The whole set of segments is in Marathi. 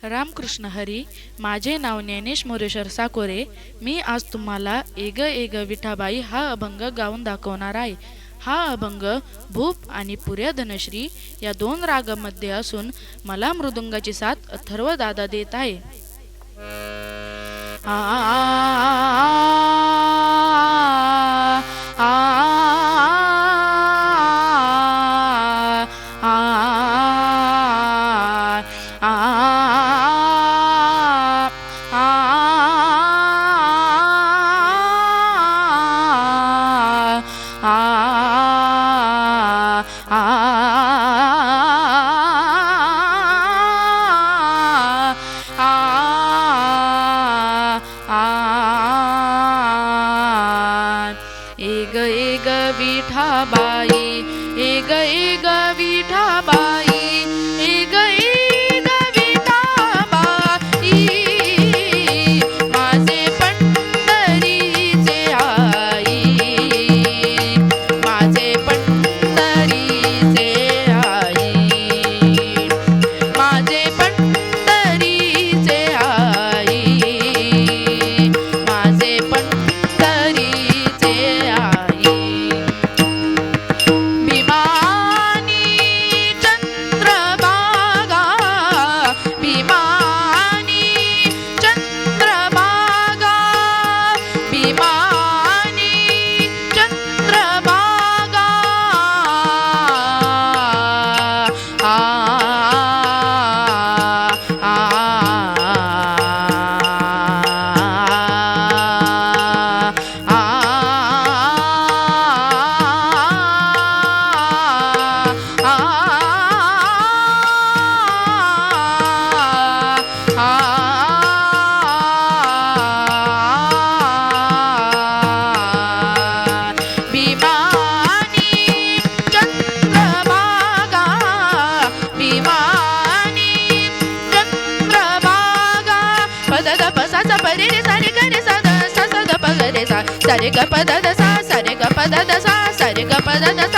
रामकृष्ण हरी माझे नाव ज्ञानेश मोरेश्वर साकोरे मी आज तुम्हाला एग एग विठाबाई हा अभंग गाऊन दाखवणार आहे हा अभंग भूप आणि पुऱ्या धनश्री या दोन रागामध्ये असून मला मृदुंगाची साथ अथर्व दादा देत आहे सा द प ग रे सा सारे ग पद द सा सारे ग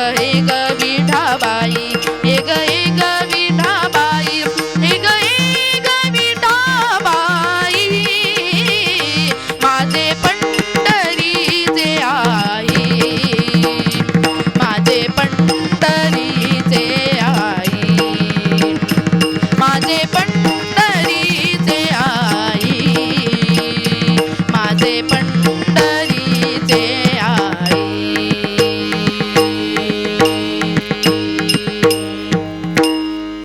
ग